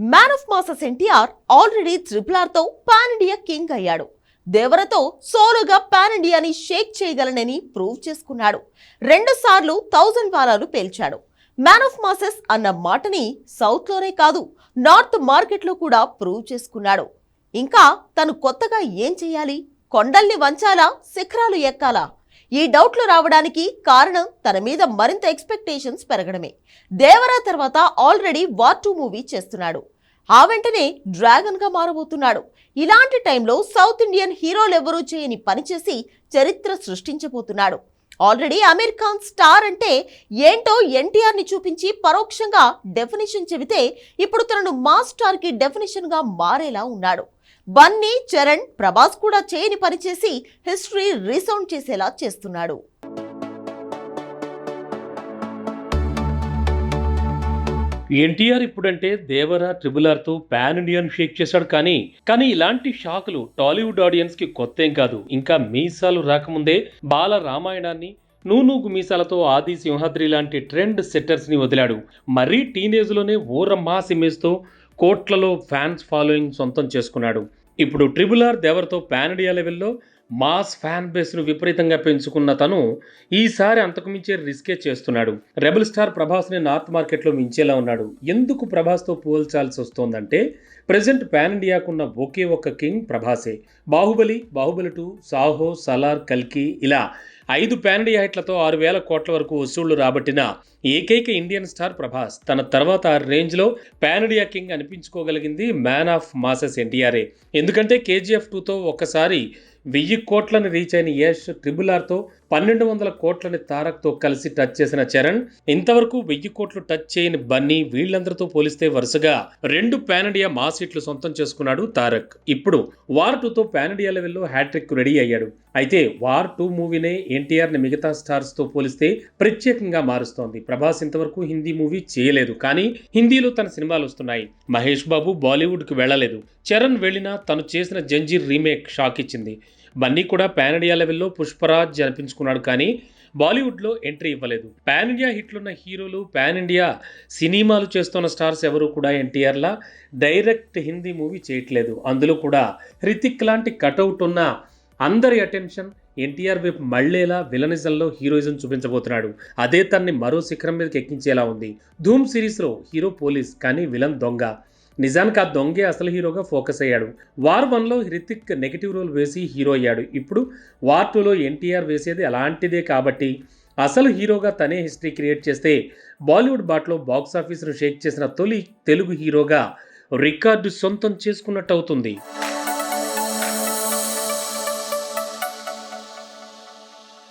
Man of masses NTR already triple ఆర్తో pan India king అయ్యాడు. దేవరతో సోలోగా పాన్ ఇండియాని షేక్ చేయగలనని ప్రూవ్ చేసుకున్నాడు. రెండు సార్లు థౌజండ్ వారాలు పేల్చాడు. మ్యాన్ ఆఫ్ మాసెస్ అన్న మాటని సౌత్లోనే కాదు నార్త్ మార్కెట్లో కూడా ప్రూవ్ చేసుకున్నాడు. ఇంకా తను కొత్తగా ఏం చేయాలి? కొండల్ని వంచాలా? శిఖరాలు ఎక్కాలా? ఈ డౌట్లు రావడానికి కారణం తన మీద మరింత ఎక్స్పెక్టేషన్స్ పెరగడమే. దేవరా తర్వాత ఆల్రెడీ వార్ టూ మూవీ చేస్తున్నాడు. ఆ వెంటనే డ్రాగన్గా మారబోతున్నాడు. ఇలాంటి టైంలో సౌత్ ఇండియన్ హీరోలు చేయని పనిచేసి చరిత్ర సృష్టించబోతున్నాడు. ఆల్రెడీ అమీర్ ఖాన్ స్టార్ అంటే ఏంటో ఎన్టీఆర్ని చూపించి పరోక్షంగా డెఫినేషన్ చెబితే ఇప్పుడు తనను మా స్టార్కి మారేలా ఉన్నాడు. బన్నీ చరణ్ ప్రభాస్ కూడా చేయని పనిచేసి హిస్టరీ రీసౌండ్ చేసేలా చేస్తున్నాడు. ఎన్టీఆర్ ఇప్పుడంటే దేవరా ట్రిబుల్ ఆర్తో పాన్ ఇండియన్ షేక్ చేశాడు కానీ కానీ ఇలాంటి షాకులు టాలీవుడ్ ఆడియన్స్కి కొత్త ఏం కాదు. ఇంకా మీసాలు రాకముందే బాల రామాయణాన్ని నూనూగు మీసాలతో ఆది సింహాద్రి లాంటి ట్రెండ్ సెట్టర్స్ని వదిలాడు. మరీ టీనేజ్లోనే ఊర మాస్ ఇమేజ్తో కోట్లలో ఫ్యాన్స్ ఫాలోయింగ్ సొంతం చేసుకున్నాడు. ఇప్పుడు ట్రిబుల్ ఆర్ దేవర్తో పాన్ ఇండియా లెవెల్లో మాస్ ఫ్యాన్ బేస్ను విపరీతంగా పెంచుకున్న తను ఈసారి అంతకుమించే రిస్కే చేస్తున్నాడు. రెబల్ స్టార్ ప్రభాస్ని నార్త్ మార్కెట్లో మించేలా ఉన్నాడు. ఎందుకు ప్రభాస్తో పోల్చాల్సి వస్తోందంటే ప్రజెంట్ పాన్ ఇండియాకున్న ఒకే ఒక్క కింగ్ ప్రభాసే. బాహుబలి బాహుబలి టూ సాహో సలార్ కల్కి ఇలా ఐదు పాన్ ఆరు వేల కోట్ల వరకు వసూళ్ళు రాబట్టిన ఏకైక ఇండియన్ స్టార్ ప్రభాస్ తన తర్వాత ఆ రేంజ్లో ప్యానడియా కింగ్ అనిపించుకోగలిగింది మ్యాన్ ఆఫ్ మాసెస్ ఎన్టీఆర్ఏ. ఎందుకంటే కేజీఎఫ్ టూతో ఒక్కసారి వెయ్యి కోట్లను రీచ్ అయిన యష్ ట్రిబుల్ ఆర్తో పన్నెండు వందల కోట్లని తారక్తో కలిసి టచ్ చేసిన చరణ్ ఇంతవరకు వెయ్యి కోట్లు టచ్ చేయని బన్నీ వీళ్ళందరితో పోలిస్తే వరుసగా రెండు పాన్ ఇండియా మాస్ హిట్లు సొంతం చేసుకున్నాడు తారక్. ఇప్పుడు వార్ టూతో పాన్ ఇండియా లెవెల్లో హ్యాట్రిక్ రెడీ అయ్యాడు. అయితే వార్ టూ మూవీనే ఎన్టీఆర్ని మిగతా స్టార్స్తో పోలిస్తే ప్రత్యేకంగా మారుస్తోంది. ప్రభాస్ ఇంతవరకు హిందీ మూవీ చేయలేదు కానీ హిందీలో తన సినిమాలు వస్తున్నాయి. మహేష్ బాబు బాలీవుడ్కి వెళ్ళలేదు. చరణ్ వెళ్ళినా తను చేసిన జంజీర్ రీమేక్ షాక్ ఇచ్చింది. బన్నీ కూడా పాన్ ఇండియా లెవెల్లో పుష్పరాజ్ అనిపించుకున్నాడు కానీ బాలీవుడ్లో ఎంట్రీ ఇవ్వలేదు. పాన్ ఇండియా హిట్లున్న హీరోలు పాన్ ఇండియా సినిమాలు చేస్తున్న స్టార్స్ ఎవరు కూడా ఎన్టీఆర్లా డైరెక్ట్ హిందీ మూవీ చేయట్లేదు. అందులో కూడా హృతిక్ లాంటి కటౌట్ ఉన్న అందరి అటెన్షన్ ఎన్టీఆర్ వైపు మళ్ళేలా విలనిజంలో హీరోయిజం చూపించబోతున్నాడు. అదే తన్ని మరో శిఖరం మీదకి ఎక్కించేలా ఉంది. ధూమ్ సిరీస్లో హీరో పోలీస్ కానీ విలన్ దొంగ. నిజానికి ఆ దొంగే అసలు హీరోగా ఫోకస్ అయ్యాడు. వార్ వన్లో హృతిక్ నెగిటివ్ రోల్ వేసి హీరో అయ్యాడు. ఇప్పుడు వార్ టూలో ఎన్టీఆర్ వేసేది అలాంటిదే కాబట్టి అసలు హీరోగా తనే హిస్టరీ క్రియేట్ చేస్తే బాలీవుడ్ బాట్లో బాక్స్ ఆఫీసును షేక్ చేసిన తొలి తెలుగు హీరోగా రికార్డు సొంతం చేసుకున్నట్టు అవుతుంది.